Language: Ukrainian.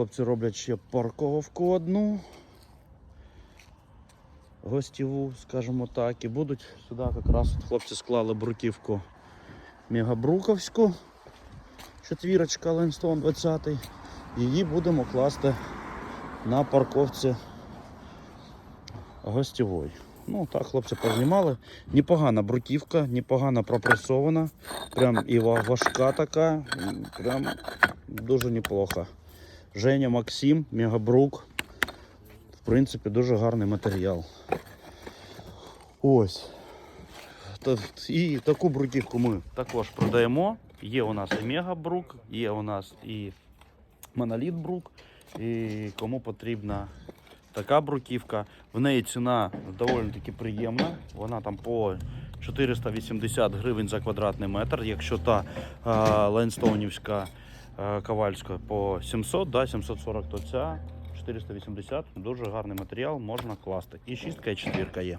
Хлопці роблять ще парковку одну. Гостєву, скажімо так. І будуть сюди якраз от хлопці склали бруківку Мегабруковську. Четвірочка Ленстон 20. Її будемо класти на парковці гостєвої. Ну так, хлопці познімали. Непогана бруківка, непогано пропресована. Прям і важка така. Прям дуже неплохо. Женя Максим, Мегабрук. В принципі, дуже гарний матеріал. Ось. І таку бруківку ми також продаємо. Є у нас і Мегабрук, є у нас і Моноліт Брук. І кому потрібна така бруківка. В неї ціна доволі таки приємна. Вона там по 480 гривень за квадратний метр. Якщо та а, Ленстоунівська а, Ковальська по 700, да, 740, то ця 480. Дуже гарний матеріал, можна класти. І шістка, і четвірка є.